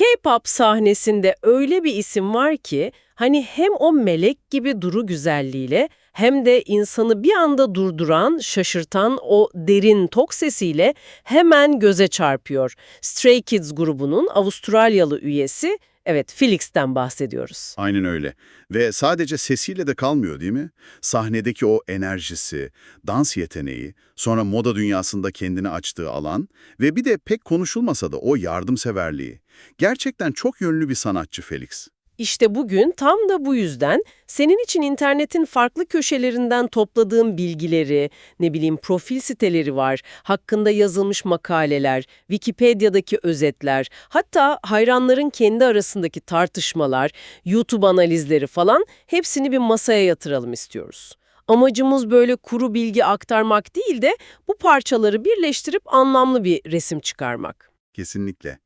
K-pop sahnesinde öyle bir isim var ki hani hem o melek gibi duru güzelliğiyle hem de insanı bir anda durduran, şaşırtan o derin tok sesiyle hemen göze çarpıyor. Stray Kids grubunun Avustralyalı üyesi, evet Felix'ten bahsediyoruz. Aynen öyle. Ve sadece sesiyle de kalmıyor değil mi? Sahnedeki o enerjisi, dans yeteneği, sonra moda dünyasında kendini açtığı alan ve bir de pek konuşulmasa da o yardımseverliği. Gerçekten çok yönlü bir sanatçı Felix. İşte bugün tam da bu yüzden senin için internetin farklı köşelerinden topladığım bilgileri, ne bileyim profil siteleri var, hakkında yazılmış makaleler, Wikipedia'daki özetler, hatta hayranların kendi arasındaki tartışmalar, YouTube analizleri falan hepsini bir masaya yatıralım istiyoruz. Amacımız böyle kuru bilgi aktarmak değil de bu parçaları birleştirip anlamlı bir resim çıkarmak. Kesinlikle.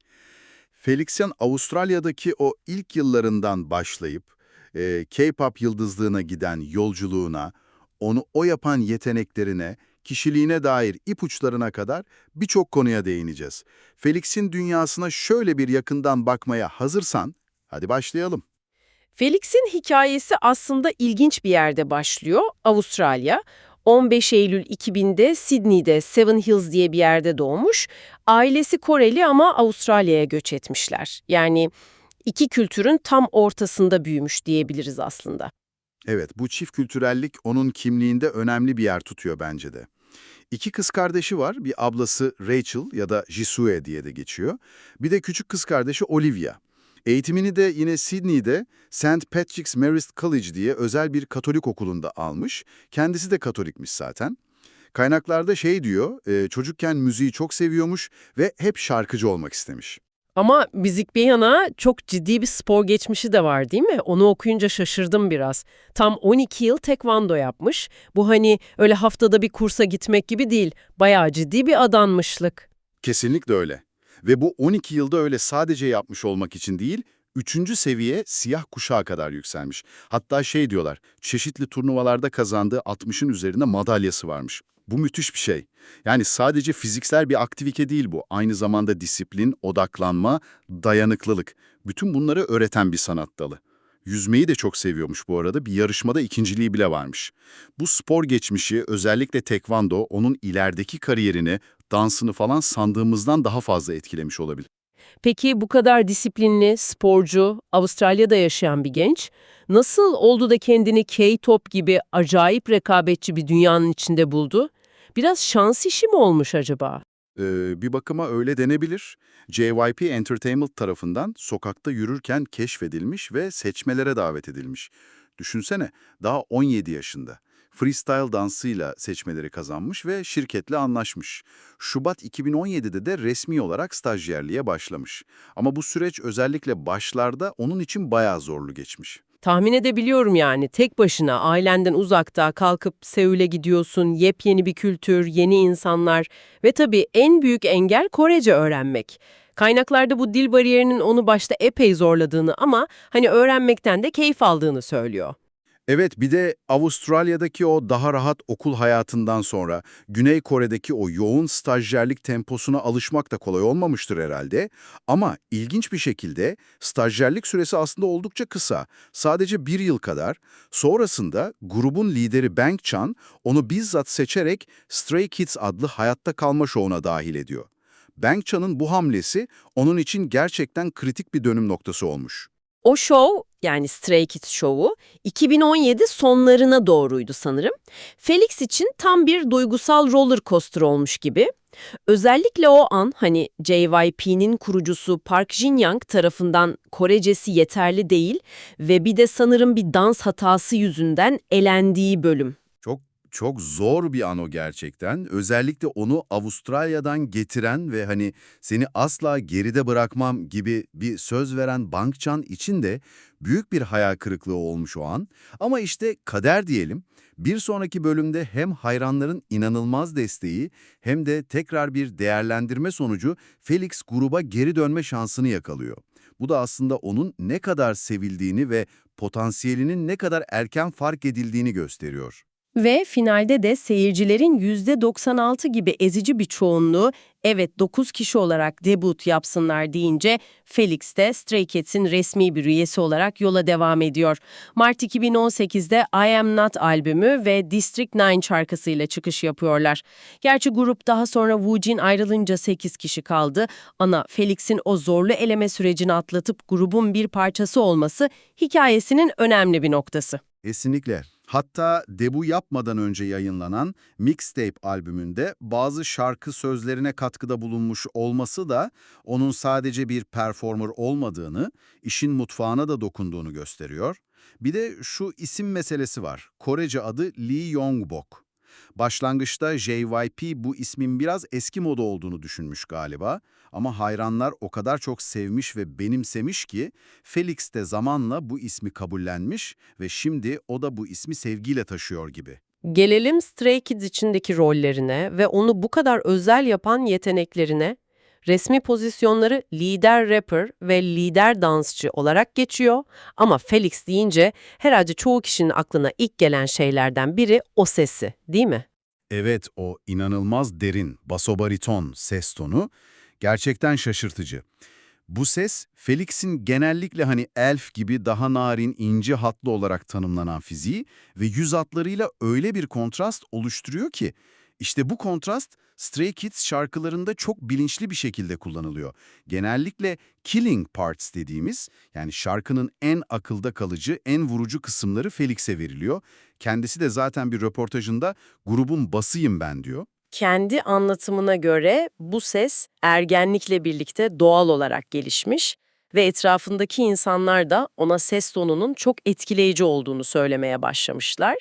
Felix'in Avustralya'daki o ilk yıllarından başlayıp e, K-pop yıldızlığına giden yolculuğuna, onu o yapan yeteneklerine, kişiliğine dair ipuçlarına kadar birçok konuya değineceğiz. Felix'in dünyasına şöyle bir yakından bakmaya hazırsan, hadi başlayalım. Felix'in hikayesi aslında ilginç bir yerde başlıyor, Avustralya. 15 Eylül 2000'de Sydney'de Seven Hills diye bir yerde doğmuş. Ailesi Koreli ama Avustralya'ya göç etmişler. Yani iki kültürün tam ortasında büyümüş diyebiliriz aslında. Evet, bu çift kültürellik onun kimliğinde önemli bir yer tutuyor bence de. İki kız kardeşi var, bir ablası Rachel ya da Jisoo diye de geçiyor. Bir de küçük kız kardeşi Olivia. Eğitimini de yine Sydney'de St. Patrick's Marist College diye özel bir Katolik okulunda almış. Kendisi de Katolikmiş zaten. Kaynaklarda şey diyor, e, çocukken müziği çok seviyormuş ve hep şarkıcı olmak istemiş. Ama müzik bir yana çok ciddi bir spor geçmişi de var değil mi? Onu okuyunca şaşırdım biraz. Tam 12 yıl tekvando yapmış. Bu hani öyle haftada bir kursa gitmek gibi değil. Bayağı ciddi bir adanmışlık. Kesinlikle öyle. Ve bu 12 yılda öyle sadece yapmış olmak için değil, üçüncü seviye siyah kuşağa kadar yükselmiş. Hatta şey diyorlar, çeşitli turnuvalarda kazandığı 60'ın üzerinde madalyası varmış. Bu müthiş bir şey. Yani sadece fiziksel bir aktivite değil bu. Aynı zamanda disiplin, odaklanma, dayanıklılık. Bütün bunları öğreten bir sanat dalı. Yüzmeyi de çok seviyormuş bu arada. Bir yarışmada ikinciliği bile varmış. Bu spor geçmişi, özellikle tekvando, onun ilerideki kariyerini, dansını falan sandığımızdan daha fazla etkilemiş olabilir. Peki bu kadar disiplinli, sporcu, Avustralya'da yaşayan bir genç nasıl oldu da kendini K-Top gibi acayip rekabetçi bir dünyanın içinde buldu? Biraz şans işi mi olmuş acaba? Ee, bir bakıma öyle denebilir. JYP Entertainment tarafından sokakta yürürken keşfedilmiş ve seçmelere davet edilmiş. Düşünsene, daha 17 yaşında. Freestyle dansıyla seçmeleri kazanmış ve şirketle anlaşmış. Şubat 2017'de de resmi olarak stajyerliğe başlamış. Ama bu süreç özellikle başlarda onun için bayağı zorlu geçmiş. Tahmin edebiliyorum yani tek başına ailenden uzakta kalkıp Seul'e gidiyorsun, yepyeni bir kültür, yeni insanlar ve tabii en büyük engel Korece öğrenmek. Kaynaklarda bu dil bariyerinin onu başta epey zorladığını ama hani öğrenmekten de keyif aldığını söylüyor. Evet, bir de Avustralya'daki o daha rahat okul hayatından sonra Güney Kore'deki o yoğun stajyerlik temposuna alışmak da kolay olmamıştır herhalde. Ama ilginç bir şekilde stajyerlik süresi aslında oldukça kısa. Sadece bir yıl kadar. Sonrasında grubun lideri Bang Chan onu bizzat seçerek Stray Kids adlı hayatta kalma şovuna dahil ediyor. Bang Chan'ın bu hamlesi onun için gerçekten kritik bir dönüm noktası olmuş. O show yani Stray Kids şovu 2017 sonlarına doğruydu sanırım. Felix için tam bir duygusal roller coaster olmuş gibi. Özellikle o an hani JYP'nin kurucusu Park Jin-young tarafından Korecesi yeterli değil ve bir de sanırım bir dans hatası yüzünden elendiği bölüm. Çok zor bir an o gerçekten. Özellikle onu Avustralya'dan getiren ve hani seni asla geride bırakmam gibi bir söz veren Bankcan için de büyük bir hayal kırıklığı olmuş o an. Ama işte kader diyelim. Bir sonraki bölümde hem hayranların inanılmaz desteği hem de tekrar bir değerlendirme sonucu Felix gruba geri dönme şansını yakalıyor. Bu da aslında onun ne kadar sevildiğini ve potansiyelinin ne kadar erken fark edildiğini gösteriyor. Ve finalde de seyircilerin %96 gibi ezici bir çoğunluğu evet 9 kişi olarak debut yapsınlar deyince Felix de Stray Kids'in resmi bir üyesi olarak yola devam ediyor. Mart 2018'de I Am Not albümü ve District 9 şarkısıyla çıkış yapıyorlar. Gerçi grup daha sonra Wu Jin ayrılınca 8 kişi kaldı. Ana Felix'in o zorlu eleme sürecini atlatıp grubun bir parçası olması hikayesinin önemli bir noktası. Kesinlikle. Hatta debu yapmadan önce yayınlanan Mixtape albümünde bazı şarkı sözlerine katkıda bulunmuş olması da onun sadece bir performer olmadığını, işin mutfağına da dokunduğunu gösteriyor. Bir de şu isim meselesi var. Korece adı Lee Yongbok. Başlangıçta JYP bu ismin biraz eski moda olduğunu düşünmüş galiba ama hayranlar o kadar çok sevmiş ve benimsemiş ki Felix de zamanla bu ismi kabullenmiş ve şimdi o da bu ismi sevgiyle taşıyor gibi. Gelelim Stray Kids içindeki rollerine ve onu bu kadar özel yapan yeteneklerine. Resmi pozisyonları lider rapper ve lider dansçı olarak geçiyor ama Felix deyince herhalde çoğu kişinin aklına ilk gelen şeylerden biri o sesi, değil mi? Evet, o inanılmaz derin basobariton ses tonu gerçekten şaşırtıcı. Bu ses, Felix'in genellikle hani elf gibi daha narin, ince hatlı olarak tanımlanan fiziği ve yüz hatlarıyla öyle bir kontrast oluşturuyor ki, işte bu kontrast Stray Kids şarkılarında çok bilinçli bir şekilde kullanılıyor. Genellikle killing parts dediğimiz, yani şarkının en akılda kalıcı, en vurucu kısımları Felix'e veriliyor. Kendisi de zaten bir röportajında grubun basıyım ben diyor. Kendi anlatımına göre bu ses ergenlikle birlikte doğal olarak gelişmiş ve etrafındaki insanlar da ona ses tonunun çok etkileyici olduğunu söylemeye başlamışlar.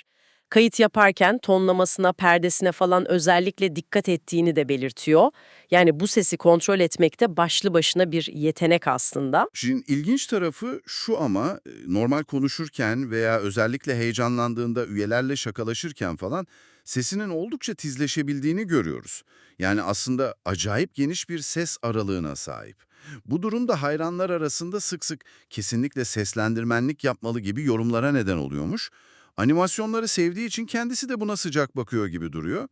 Kayıt yaparken tonlamasına, perdesine falan özellikle dikkat ettiğini de belirtiyor. Yani bu sesi kontrol etmekte başlı başına bir yetenek aslında. Şimdi ilginç tarafı şu ama e, normal konuşurken veya özellikle heyecanlandığında üyelerle şakalaşırken falan sesinin oldukça tizleşebildiğini görüyoruz. Yani aslında acayip geniş bir ses aralığına sahip. Bu durumda hayranlar arasında sık sık kesinlikle seslendirmenlik yapmalı gibi yorumlara neden oluyormuş. Animasyonları sevdiği için kendisi de buna sıcak bakıyor gibi duruyor.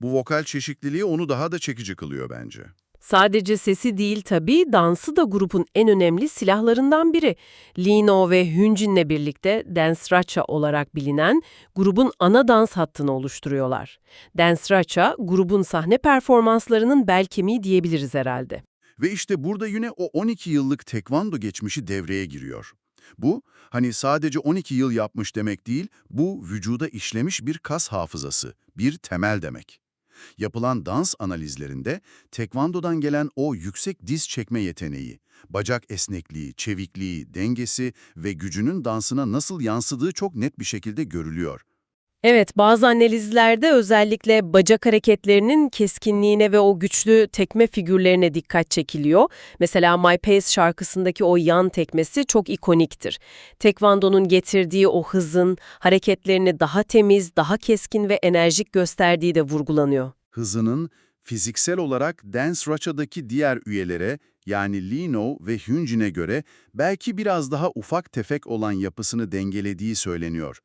Bu vokal çeşitliliği onu daha da çekici kılıyor bence. Sadece sesi değil tabii, dansı da grupun en önemli silahlarından biri. Lino ve Hyunjin'le birlikte Dance Racha olarak bilinen grubun ana dans hattını oluşturuyorlar. Dance Racha, grubun sahne performanslarının bel kemiği diyebiliriz herhalde. Ve işte burada yine o 12 yıllık tekvando geçmişi devreye giriyor. Bu, hani sadece 12 yıl yapmış demek değil, bu vücuda işlemiş bir kas hafızası, bir temel demek. Yapılan dans analizlerinde tekvandodan gelen o yüksek diz çekme yeteneği, bacak esnekliği, çevikliği, dengesi ve gücünün dansına nasıl yansıdığı çok net bir şekilde görülüyor. Evet, bazı analizlerde özellikle bacak hareketlerinin keskinliğine ve o güçlü tekme figürlerine dikkat çekiliyor. Mesela My Pace şarkısındaki o yan tekmesi çok ikoniktir. Tekvando'nun getirdiği o hızın hareketlerini daha temiz, daha keskin ve enerjik gösterdiği de vurgulanıyor. Hızının fiziksel olarak Dance Racha'daki diğer üyelere yani Lino ve Hyunjin'e göre belki biraz daha ufak tefek olan yapısını dengelediği söyleniyor.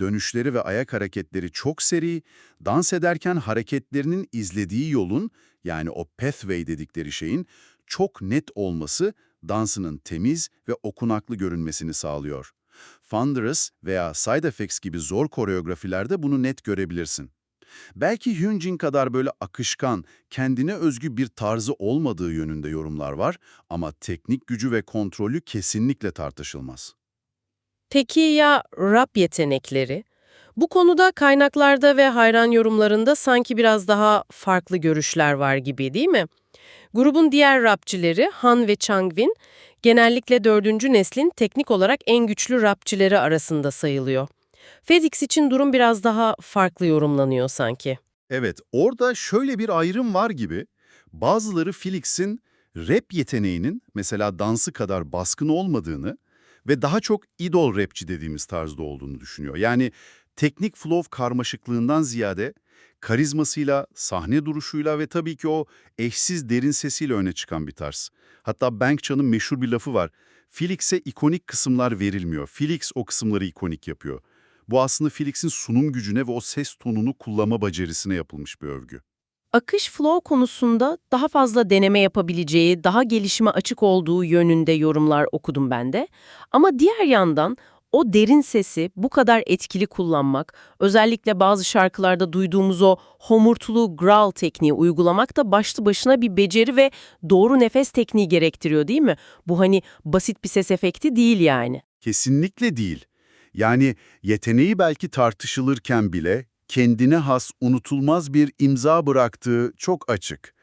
Dönüşleri ve ayak hareketleri çok seri, dans ederken hareketlerinin izlediği yolun yani o pathway dedikleri şeyin çok net olması dansının temiz ve okunaklı görünmesini sağlıyor. Thunderous veya Side Effects gibi zor koreografilerde bunu net görebilirsin. Belki Hyunjin kadar böyle akışkan, kendine özgü bir tarzı olmadığı yönünde yorumlar var ama teknik gücü ve kontrolü kesinlikle tartışılmaz. Peki ya rap yetenekleri? Bu konuda kaynaklarda ve hayran yorumlarında sanki biraz daha farklı görüşler var gibi değil mi? Grubun diğer rapçileri Han ve Changwin genellikle dördüncü neslin teknik olarak en güçlü rapçileri arasında sayılıyor. FedEx için durum biraz daha farklı yorumlanıyor sanki. Evet, orada şöyle bir ayrım var gibi. Bazıları Felix'in rap yeteneğinin mesela dansı kadar baskın olmadığını ve daha çok idol rapçi dediğimiz tarzda olduğunu düşünüyor. Yani teknik flow karmaşıklığından ziyade karizmasıyla, sahne duruşuyla ve tabii ki o eşsiz derin sesiyle öne çıkan bir tarz. Hatta Bankchan'ın meşhur bir lafı var. Felix'e ikonik kısımlar verilmiyor. Felix o kısımları ikonik yapıyor. Bu aslında Felix'in sunum gücüne ve o ses tonunu kullanma becerisine yapılmış bir övgü. Akış flow konusunda daha fazla deneme yapabileceği, daha gelişime açık olduğu yönünde yorumlar okudum ben de. Ama diğer yandan o derin sesi bu kadar etkili kullanmak, özellikle bazı şarkılarda duyduğumuz o homurtulu growl tekniği uygulamak da başlı başına bir beceri ve doğru nefes tekniği gerektiriyor değil mi? Bu hani basit bir ses efekti değil yani. Kesinlikle değil. Yani yeteneği belki tartışılırken bile kendine has unutulmaz bir imza bıraktığı çok açık.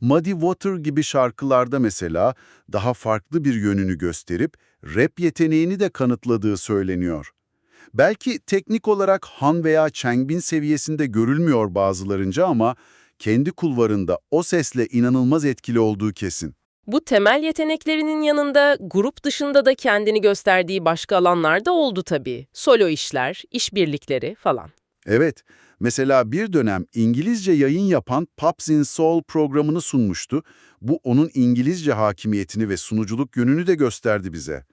Muddy Water gibi şarkılarda mesela daha farklı bir yönünü gösterip rap yeteneğini de kanıtladığı söyleniyor. Belki teknik olarak Han veya Changbin seviyesinde görülmüyor bazılarınca ama kendi kulvarında o sesle inanılmaz etkili olduğu kesin. Bu temel yeteneklerinin yanında grup dışında da kendini gösterdiği başka alanlar da oldu tabii. Solo işler, işbirlikleri falan. Evet, mesela bir dönem İngilizce yayın yapan Pops in Soul programını sunmuştu. Bu onun İngilizce hakimiyetini ve sunuculuk yönünü de gösterdi bize.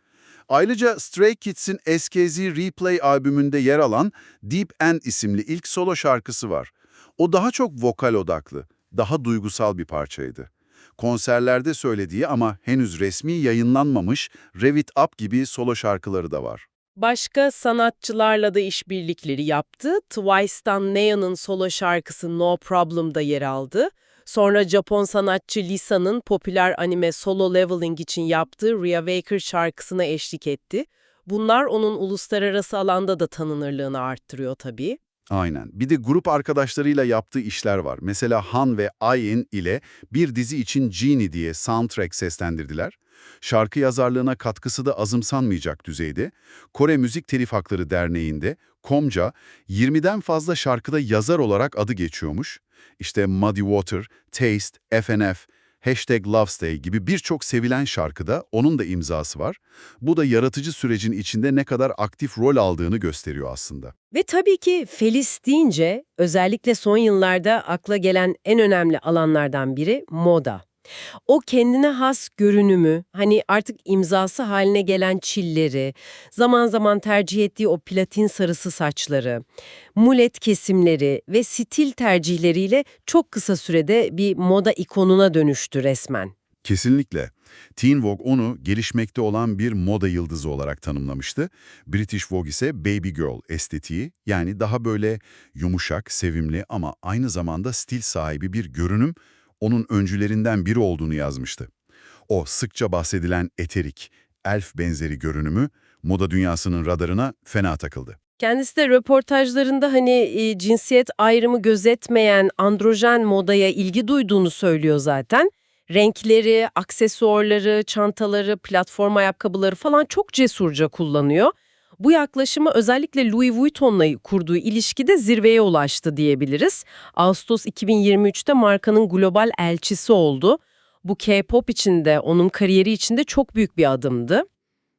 Ayrıca Stray Kids'in SKZ Replay albümünde yer alan Deep End isimli ilk solo şarkısı var. O daha çok vokal odaklı, daha duygusal bir parçaydı. Konserlerde söylediği ama henüz resmi yayınlanmamış Revit Up gibi solo şarkıları da var. Başka sanatçılarla da işbirlikleri yaptı. Twice'dan Neon'un solo şarkısı No Problem'da yer aldı. Sonra Japon sanatçı Lisa'nın popüler anime Solo Leveling için yaptığı Reawaker şarkısına eşlik etti. Bunlar onun uluslararası alanda da tanınırlığını arttırıyor tabii. Aynen. Bir de grup arkadaşlarıyla yaptığı işler var. Mesela Han ve Ayin ile bir dizi için Genie diye soundtrack seslendirdiler. Şarkı yazarlığına katkısı da azımsanmayacak düzeyde. Kore Müzik Telif Hakları Derneği'nde Komca 20'den fazla şarkıda yazar olarak adı geçiyormuş. İşte Muddy Water, Taste, FNF, Hashtag Lovestay gibi birçok sevilen şarkıda onun da imzası var. Bu da yaratıcı sürecin içinde ne kadar aktif rol aldığını gösteriyor aslında. Ve tabii ki Felis deyince özellikle son yıllarda akla gelen en önemli alanlardan biri moda. O kendine has görünümü, hani artık imzası haline gelen çilleri, zaman zaman tercih ettiği o platin sarısı saçları, mulet kesimleri ve stil tercihleriyle çok kısa sürede bir moda ikonuna dönüştü resmen. Kesinlikle. Teen Vogue onu gelişmekte olan bir moda yıldızı olarak tanımlamıştı. British Vogue ise baby girl estetiği yani daha böyle yumuşak, sevimli ama aynı zamanda stil sahibi bir görünüm onun öncülerinden biri olduğunu yazmıştı. O sıkça bahsedilen eterik, elf benzeri görünümü moda dünyasının radarına fena takıldı. Kendisi de röportajlarında hani e, cinsiyet ayrımı gözetmeyen androjen modaya ilgi duyduğunu söylüyor zaten. Renkleri, aksesuarları, çantaları, platform ayakkabıları falan çok cesurca kullanıyor. Bu yaklaşımı özellikle Louis Vuitton'la kurduğu ilişkide zirveye ulaştı diyebiliriz. Ağustos 2023'te markanın global elçisi oldu. Bu K-pop içinde, onun kariyeri içinde çok büyük bir adımdı.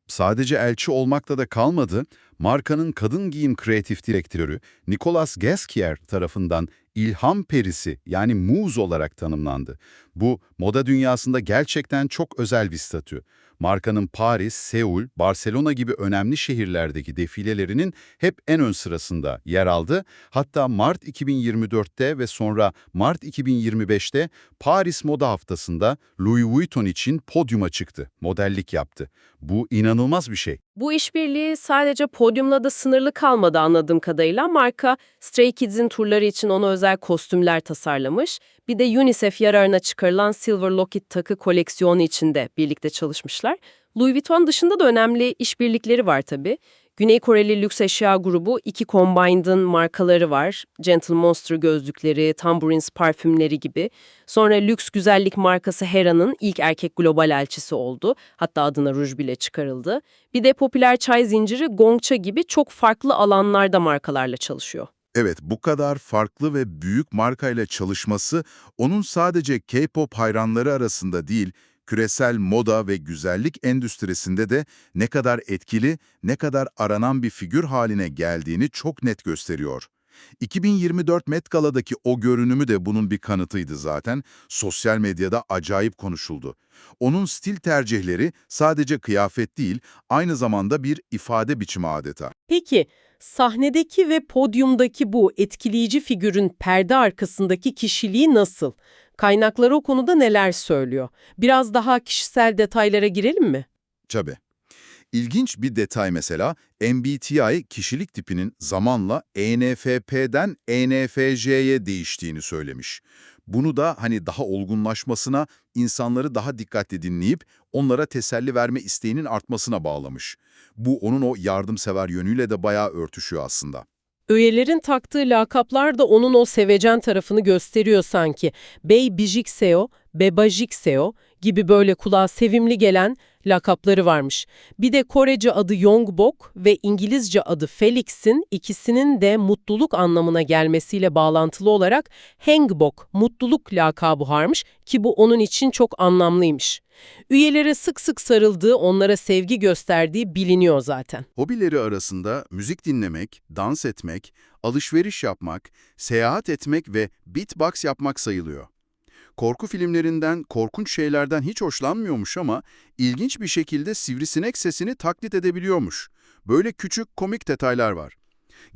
Sadece elçi olmakla da kalmadı, markanın kadın giyim kreatif direktörü Nicolas Gaskier tarafından ilham perisi yani muz olarak tanımlandı. Bu moda dünyasında gerçekten çok özel bir statü. Markanın Paris, Seul, Barcelona gibi önemli şehirlerdeki defilelerinin hep en ön sırasında yer aldı. Hatta Mart 2024'te ve sonra Mart 2025'te Paris Moda Haftası'nda Louis Vuitton için podyuma çıktı, modellik yaptı. Bu inanılmaz bir şey. Bu işbirliği sadece podyumla da sınırlı kalmadı anladığım kadarıyla. Marka Stray Kids'in turları için ona özel kostümler tasarlamış. Bir de UNICEF yararına çıkarılan Silver Locket takı koleksiyonu içinde birlikte çalışmışlar. Louis Vuitton dışında da önemli işbirlikleri var tabii. Güney Koreli lüks eşya grubu iki Combined'ın markaları var. Gentle Monster gözlükleri, Tambourines parfümleri gibi. Sonra lüks güzellik markası Hera'nın ilk erkek global elçisi oldu. Hatta adına ruj bile çıkarıldı. Bir de popüler çay zinciri Gongcha gibi çok farklı alanlarda markalarla çalışıyor. Evet, bu kadar farklı ve büyük markayla çalışması onun sadece K-pop hayranları arasında değil, küresel moda ve güzellik endüstrisinde de ne kadar etkili, ne kadar aranan bir figür haline geldiğini çok net gösteriyor. 2024 Met Gala'daki o görünümü de bunun bir kanıtıydı zaten. Sosyal medyada acayip konuşuldu. Onun stil tercihleri sadece kıyafet değil, aynı zamanda bir ifade biçimi adeta. Peki, Sahnedeki ve podyumdaki bu etkileyici figürün perde arkasındaki kişiliği nasıl? Kaynakları o konuda neler söylüyor? Biraz daha kişisel detaylara girelim mi? Tabii. İlginç bir detay mesela, MBTI kişilik tipinin zamanla ENFP'den ENFJ'ye değiştiğini söylemiş. Bunu da hani daha olgunlaşmasına, insanları daha dikkatli dinleyip onlara teselli verme isteğinin artmasına bağlamış. Bu onun o yardımsever yönüyle de bayağı örtüşüyor aslında. Üyelerin taktığı lakaplar da onun o sevecen tarafını gösteriyor sanki. Bey Bijikseo, Bebajikseo gibi böyle kulağa sevimli gelen lakapları varmış. Bir de Korece adı Yongbok ve İngilizce adı Felix'in ikisinin de mutluluk anlamına gelmesiyle bağlantılı olarak Hengbok, mutluluk lakabı varmış ki bu onun için çok anlamlıymış. Üyelere sık sık sarıldığı, onlara sevgi gösterdiği biliniyor zaten. Hobileri arasında müzik dinlemek, dans etmek, alışveriş yapmak, seyahat etmek ve beatbox yapmak sayılıyor. Korku filmlerinden, korkunç şeylerden hiç hoşlanmıyormuş ama ilginç bir şekilde sivrisinek sesini taklit edebiliyormuş. Böyle küçük komik detaylar var.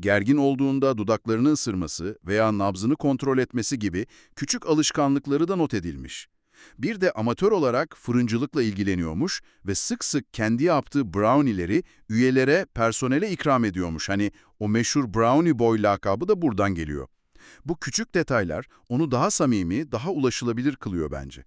Gergin olduğunda dudaklarını ısırması veya nabzını kontrol etmesi gibi küçük alışkanlıkları da not edilmiş. Bir de amatör olarak fırıncılıkla ilgileniyormuş ve sık sık kendi yaptığı brownie'leri üyelere, personele ikram ediyormuş. Hani o meşhur Brownie Boy lakabı da buradan geliyor. Bu küçük detaylar onu daha samimi, daha ulaşılabilir kılıyor bence.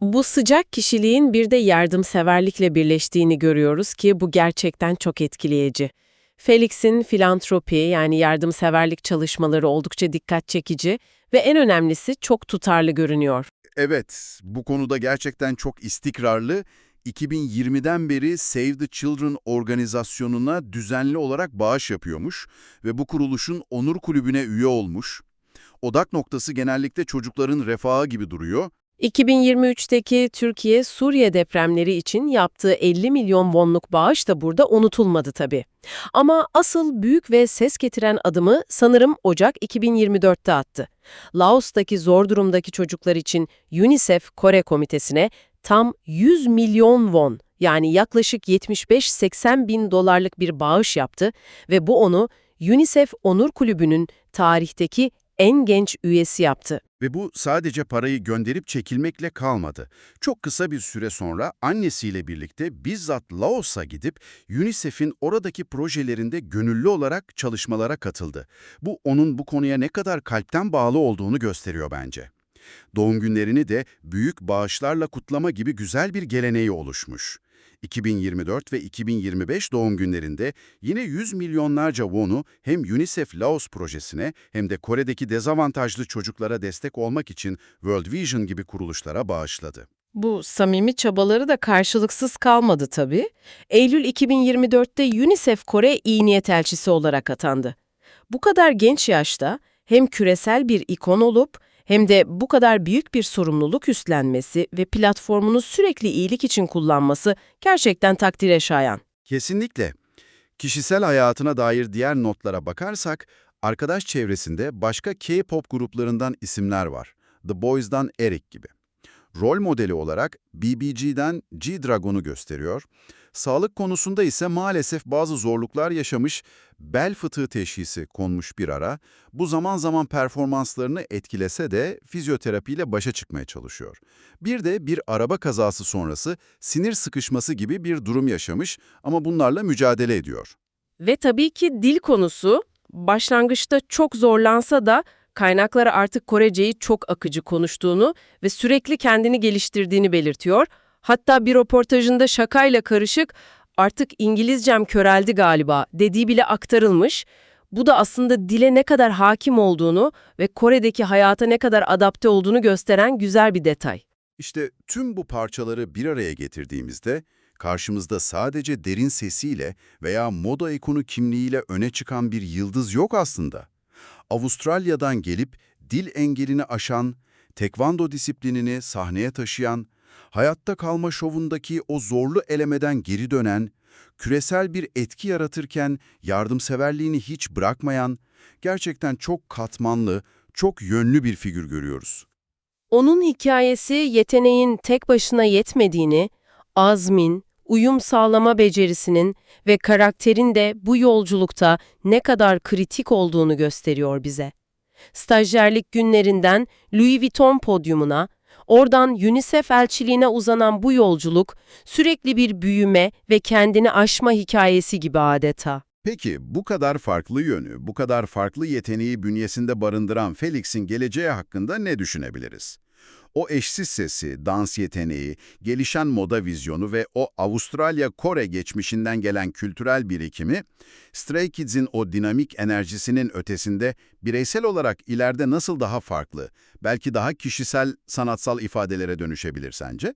Bu sıcak kişiliğin bir de yardımseverlikle birleştiğini görüyoruz ki bu gerçekten çok etkileyici. Felix'in filantropi yani yardımseverlik çalışmaları oldukça dikkat çekici ve en önemlisi çok tutarlı görünüyor. Evet, bu konuda gerçekten çok istikrarlı. 2020'den beri Save the Children organizasyonuna düzenli olarak bağış yapıyormuş ve bu kuruluşun onur kulübüne üye olmuş. Odak noktası genellikle çocukların refahı gibi duruyor. 2023'teki Türkiye-Suriye depremleri için yaptığı 50 milyon wonluk bağış da burada unutulmadı tabii. Ama asıl büyük ve ses getiren adımı sanırım Ocak 2024'te attı. Laos'taki zor durumdaki çocuklar için UNICEF Kore Komitesi'ne tam 100 milyon won yani yaklaşık 75-80 bin dolarlık bir bağış yaptı ve bu onu UNICEF Onur Kulübü'nün tarihteki en genç üyesi yaptı. Ve bu sadece parayı gönderip çekilmekle kalmadı. Çok kısa bir süre sonra annesiyle birlikte bizzat Laos'a gidip UNICEF'in oradaki projelerinde gönüllü olarak çalışmalara katıldı. Bu onun bu konuya ne kadar kalpten bağlı olduğunu gösteriyor bence. Doğum günlerini de büyük bağışlarla kutlama gibi güzel bir geleneği oluşmuş. 2024 ve 2025 doğum günlerinde yine yüz milyonlarca won'u hem UNICEF Laos projesine hem de Kore'deki dezavantajlı çocuklara destek olmak için World Vision gibi kuruluşlara bağışladı. Bu samimi çabaları da karşılıksız kalmadı tabii. Eylül 2024'te UNICEF Kore iyi niyet elçisi olarak atandı. Bu kadar genç yaşta hem küresel bir ikon olup hem de bu kadar büyük bir sorumluluk üstlenmesi ve platformunu sürekli iyilik için kullanması gerçekten takdire şayan. Kesinlikle. Kişisel hayatına dair diğer notlara bakarsak, arkadaş çevresinde başka K-pop gruplarından isimler var. The Boys'dan Eric gibi. Rol modeli olarak BBG'den G-Dragon'u gösteriyor. Sağlık konusunda ise maalesef bazı zorluklar yaşamış, bel fıtığı teşhisi konmuş bir ara. Bu zaman zaman performanslarını etkilese de fizyoterapiyle başa çıkmaya çalışıyor. Bir de bir araba kazası sonrası sinir sıkışması gibi bir durum yaşamış ama bunlarla mücadele ediyor. Ve tabii ki dil konusu başlangıçta çok zorlansa da kaynaklara artık Koreceyi çok akıcı konuştuğunu ve sürekli kendini geliştirdiğini belirtiyor. Hatta bir röportajında şakayla karışık artık İngilizcem köreldi galiba dediği bile aktarılmış. Bu da aslında dile ne kadar hakim olduğunu ve Kore'deki hayata ne kadar adapte olduğunu gösteren güzel bir detay. İşte tüm bu parçaları bir araya getirdiğimizde karşımızda sadece derin sesiyle veya moda ikonu kimliğiyle öne çıkan bir yıldız yok aslında. Avustralya'dan gelip dil engelini aşan, tekvando disiplinini sahneye taşıyan, hayatta kalma şovundaki o zorlu elemeden geri dönen, küresel bir etki yaratırken yardımseverliğini hiç bırakmayan, gerçekten çok katmanlı, çok yönlü bir figür görüyoruz. Onun hikayesi yeteneğin tek başına yetmediğini, azmin, uyum sağlama becerisinin ve karakterin de bu yolculukta ne kadar kritik olduğunu gösteriyor bize. Stajyerlik günlerinden Louis Vuitton podyumuna, oradan UNICEF elçiliğine uzanan bu yolculuk sürekli bir büyüme ve kendini aşma hikayesi gibi adeta. Peki bu kadar farklı yönü, bu kadar farklı yeteneği bünyesinde barındıran Felix'in geleceği hakkında ne düşünebiliriz? O eşsiz sesi, dans yeteneği, gelişen moda vizyonu ve o Avustralya-Kore geçmişinden gelen kültürel birikimi, Stray Kids'in o dinamik enerjisinin ötesinde bireysel olarak ileride nasıl daha farklı, belki daha kişisel sanatsal ifadelere dönüşebilir sence?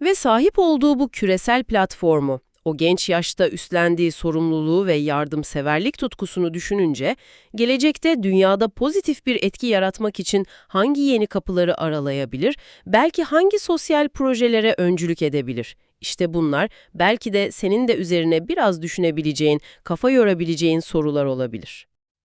Ve sahip olduğu bu küresel platformu, o genç yaşta üstlendiği sorumluluğu ve yardımseverlik tutkusunu düşününce, gelecekte dünyada pozitif bir etki yaratmak için hangi yeni kapıları aralayabilir, belki hangi sosyal projelere öncülük edebilir? İşte bunlar belki de senin de üzerine biraz düşünebileceğin, kafa yorabileceğin sorular olabilir.